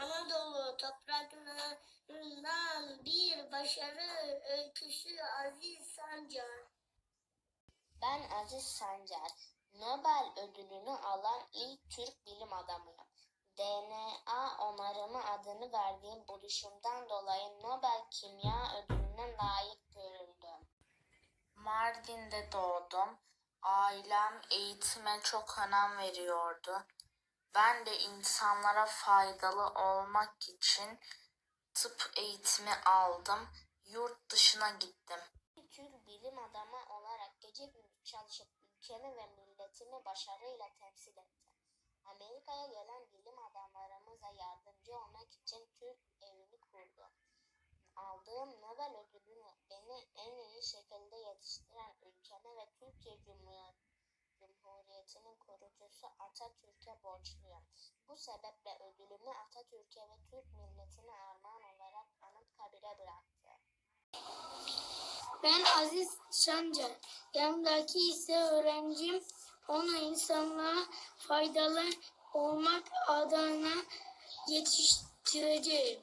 Anadolu topraklarından bir başarı öyküsü Aziz Sancar. Ben Aziz Sancar. Nobel ödülünü alan ilk Türk bilim adamıyım. DNA onarımı adını verdiğim buluşumdan dolayı Nobel Kimya Ödülü'ne layık görüldüm. Mardin'de doğdum. Ailem eğitime çok önem veriyordu. Ben de insanlara faydalı olmak için tıp eğitimi aldım. Yurt dışına gittim. Bir Türk bilim adamı olarak gece gündüz çalışıp ülkemi ve milletimi başarıyla temsil ettim. Amerika'ya gelen bilim adamlarımıza yardımcı olmak için Türk evini kurdum. Aldığım Nobel ödülünü beni en iyi şekilde yetiştiren kurucusu Atatürk'e borçluyum. Bu sebeple ödülümü Atatürk'e ve Türk milletine armağan olarak Anıtkabir'e bıraktım. Ben Aziz Sancar. Yanımdaki ise öğrencim. Onu insanlığa faydalı olmak adına yetiştireceğim.